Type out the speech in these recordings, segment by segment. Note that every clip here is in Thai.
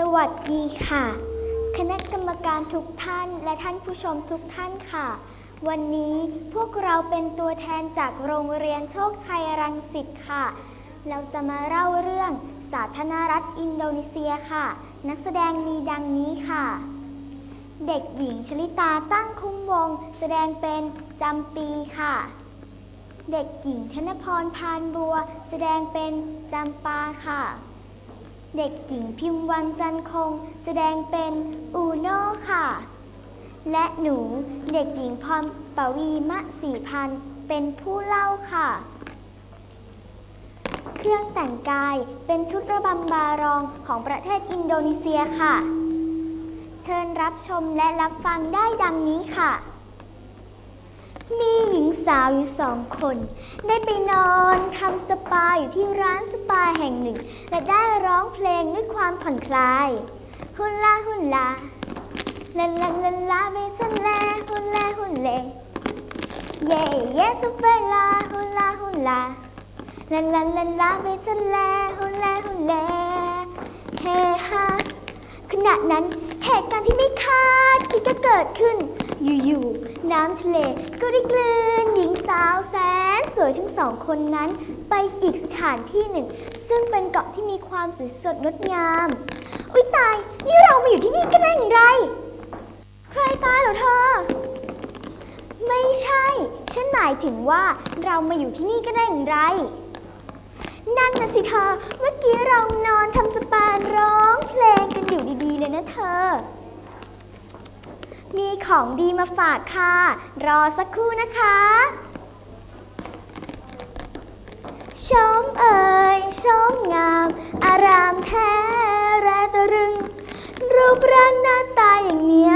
สวัสดีค่ะ คณะกรรมการทุกท่านและท่านผู้ชมทุกท่านค่ะ วันนี้พวกเราเป็นตัวแทนจากโรงเรียนโชคชัยรังสิตค่ะ เราจะมาเล่าเรื่องสาธารณรัฐอินโดนีเซียค่ะ นักแสดงมีดังนี้ค่ะ เด็กหญิงชลิตาตั้งคุ้มวง แสดงเป็นจำปีค่ะ เด็กหญิงธนพรพานบัว แสดงเป็นจำปาค่ะ เด็กหญิงพิมพ์วันจันคง แสดงเป็นอูโน่ค่ะ และหนูเด็กหญิงพรปวีมะสีพันเป็นผู้เล่าค่ะ เครื่องแต่งกายเป็นชุดระบำบารองของประเทศอินโดนีเซียค่ะ เชิญรับชมและรับฟังได้ดังนี้ค่ะ มีหญิงสาวอยู่สองคน ได้ไปนอนทำสปาอยู่ที่ร้านสปาแห่งหนึ่ง และได้ร้องเพลงด้วยความผ่อนคลายฮุนลาฮุนลาลาลาลาลาเบสันแลฮุนลาฮุนเลเย่เย่สุเปลาฮุนลาฮุนลาลาลาลาลาเบสันแลฮุนลาฮุนเลเฮฮาขณะนั้น เหตุการณ์ที่ไม่คาดคิดก็เกิดขึ้น อยู่ๆ น้ำทะเลก็ได้กลืนหญิงสาวแสนสวยทั้งสองคนนั้น ไปอีกสถานที่หนึ่ง ซึ่งเป็นเกาะที่มีความสวยสดงดงาม อุ๊ยตาย นี่เรามาอยู่ที่นี่กันได้อย่างไร ใครตายเหรอเธอ ไม่ใช่ ฉันหมายถึงว่าเรามาอยู่ที่นี่กันได้อย่างไร นั่นนะสิเธอ เมื่อกี้เรานอนทำสปา ร้องเพลงกันอยู่ดีๆเลยนะเธอ มีของดีมาฝากค่ะ รอสักครู่นะคะชมเอ่ยชมงาม อารามแท้แรตะรึง รูปร่างหน้าตาอย่างเนี้ย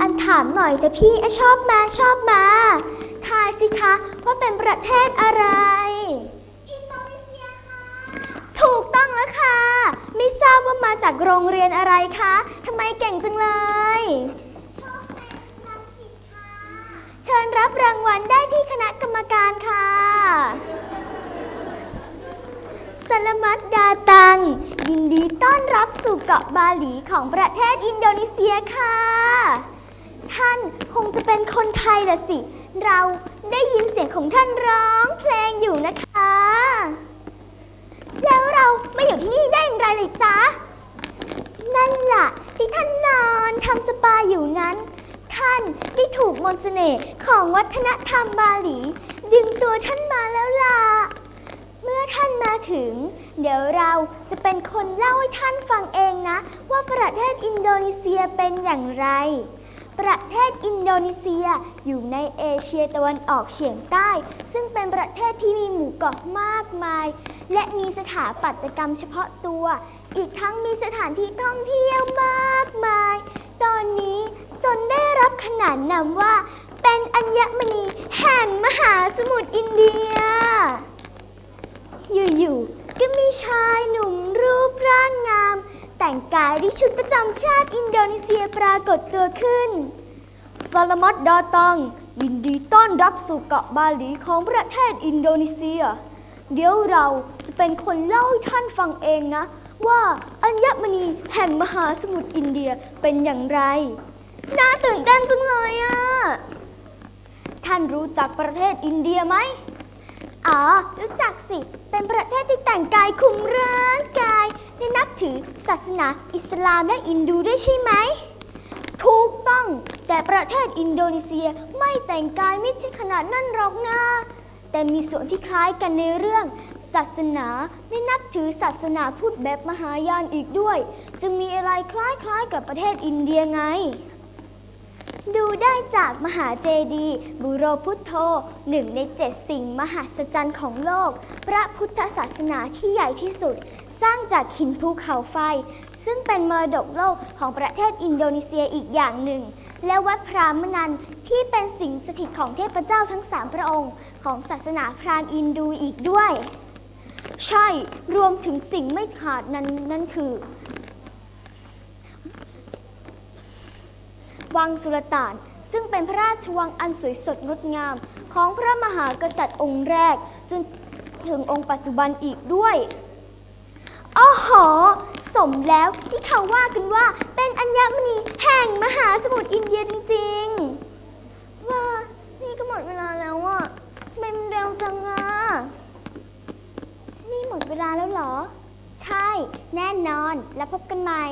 อันถามหน่อยเถอะพี่อะชอบมาชอบมาทายสิคะว่าเป็นประเทศอะไร อินโดนีเซียค่ะ ถูกต้องแล้วค่ะ ไม่ทราบว่ามาจากโรงเรียนอะไรคะทำไมเก่งจังเลย เชิญรับรางวัลได้ที่คณะกรรมการค่ะสลมัดดาตัง ยินดีต้อนรับสู่เกาะบาหลีของประเทศอินโดนีเซียค่ะ ท่านคงจะเป็นคนไทยละสิ เราได้ยินเสียงของท่านร้องเพลงอยู่นะคะ มาอยู่ที่นี่ได้อย่างไรเลยจ๊ะ นั่นล่ะ ที่ท่านนอนทำสปาอยู่นั้น ท่านได้ถูกมนต์เสน่ห์ของวัฒนธรรมบาหลี ดึงตัวท่านมาแล้วล่ะ เมื่อท่านมาถึง เดี๋ยวเราจะเป็นคนเล่าให้ท่านฟังเองนะ ว่าประเทศอินโดนีเซียเป็นอย่างไร ประเทศอินโดนีเซียอยู่ในเอเชียตะวันออกเฉียงใต้ ซึ่ง ประเทศที่มีหมู่เกาะมากมาย และมีสถาปัตยกรรมเฉพาะตัว อีกทั้งมีสถานที่ท่องเที่ยวมากมาย ตอนนี้จนได้รับขนานนามว่า เป็นอัญมณีแห่งมหาสมุทรอินเดีย อยู่ๆก็มีชายหนุ่มรูปร่างงาม แต่งกายด้วยชุดประจำชาติอินโดนีเซียปรากฏตัวขึ้นสลามัดดาตัง ยินดีต้อนรับสู่เกาะบาหลีของประเทศอินโดนีเซีย เดี๋ยวเราจะเป็นคนเล่าให้ท่านฟังเองนะ ว่าอัญมณีแห่งมหาสมุทรอินเดียเป็นอย่างไร น่าตื่นเต้นจังเลยอะท่านรู้จักประเทศอินเดียไหมอ๋อ รู้จักสิ เป็นประเทศที่แต่งกายคุมร่างกาย และนับถือศาสนาอิสลามและอินดูด้วยใช่ไหม แต่ประเทศอินโดนีเซียไม่แต่งกายม่ใช่ขนาดนั้นหรอกนะ แต่มีส่วนที่คล้ายกันในเรื่องศาสนาและนับถือศาสนาพุทธแบบมหายานอีกด้วย จึงมีอะไรคล้ายๆกับประเทศอินเดียไง ดูได้จากมหาเจดีย์บุโรพุทโธหนึ่งในเจ็ดสิ่งมหัศจรรย์ของโลก พระพุทธศาสนาที่ใหญ่ที่สุด สร้างจากหินภูเขาไฟ ซึ่งเป็นมรดกโลกของประเทศอินโดนีเซียอีกอย่างหนึ่ง และวัดพรามนันท์ที่เป็นสิ่งสถิตของเทพเจ้าทั้งสามพระองค์ของศาสนาพราหมณ์อินดูอีกด้วย ใช่รวมถึงสิ่งไม่ขาดนั้นนั่นคือ วังสุลต่าน ซึ่งเป็นพระราชวังอันสวยสดงดงาม ของพระมหากษัตริย์องค์แรกจนถึงองค์ปัจจุบันอีกด้วย อ้อหอ สมแล้วที่เขาว่ากันว่าเป็นอัญมณีแห่งมหาสมุทรอินเดียจริงๆ ว่านี่ก็หมดเวลาแล้วอะทำไมมันเร็วจังอะนี่หมดเวลาแล้วเหรอ ใช่ แน่นอน แล้วพบกันใหม่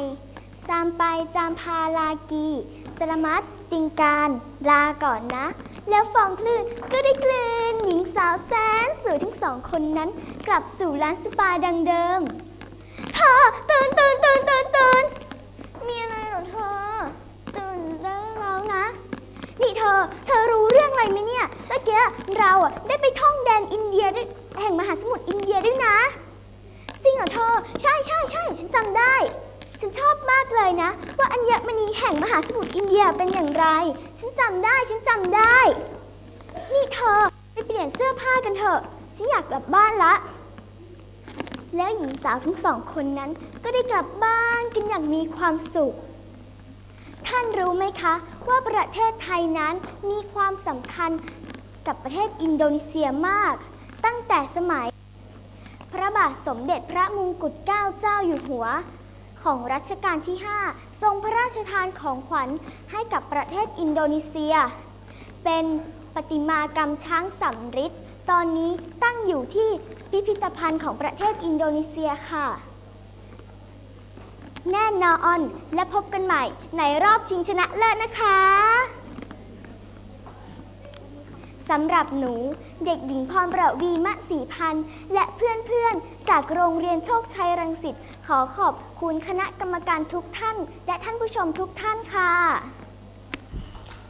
จามไปจามพาลากีสลมัดติงการ ลาก่อนนะ แล้วฟองคลื่นก็ได้กลืนหญิงสาวแสนสวยทั้งสองคนนั้น กลับสู่ร้านสปาดังเดิม ธอตื่นตื่นตื่นตื่นตื่นมีอะไรเหรอเธอ ตื่นได้แล้วนะ นี่เธอ เธอรู้เรื่องอะไรไหมเนี่ยเมื่อกี้เราอะได้ไปท่องแดนอินเดียด้วยแห่งมหาสมุทรอินเดียด้วยนะ จริงเหรอเธอ ใช่ใช่ใช่ฉันจำได้ ฉันชอบมากเลยนะ ว่าอัญมณีแห่งมหาสมุทรอินเดียเป็นอย่างไร ฉันจำได้ฉันจำได้ นี่เธอไปเปลี่ยนเสื้อผ้ากันเถอะ ฉันอยากกลับบ้านละ แล้วหญิงสาวทั้งสองคนนั้นก็ได้กลับบ้านกันอย่างมีความสุข ท่านรู้ไหมคะ ว่าประเทศไทยนั้นมีความสำคัญกับประเทศอินโดนีเซียมาก ตั้งแต่สมัย พระบาทสมเด็จพระมงกุฎเกล้าเจ้าอยู่หัว ของรัชกาลที่ 5 ทรงพระราชทานของขวัญให้กับประเทศอินโดนีเซีย เป็นประติมากรรมช้างสำริดตอนนี้ตั้งอยู่ที่ พิพิธภัณฑ์ของประเทศอินโดนีเซียค่ะ แน่นอนและพบกันใหม่ในรอบชิงชนะเลิศนะคะสำหรับหนูเด็กหญิงพรประวีมะสีพันธ์และเพื่อนๆ จากโรงเรียนโชคชัยรังสิตขอขอบคุณคณะกรรมการทุกท่าน และท่านผู้ชมทุกท่านค่ะ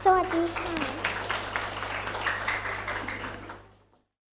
สวัสดีค่ะ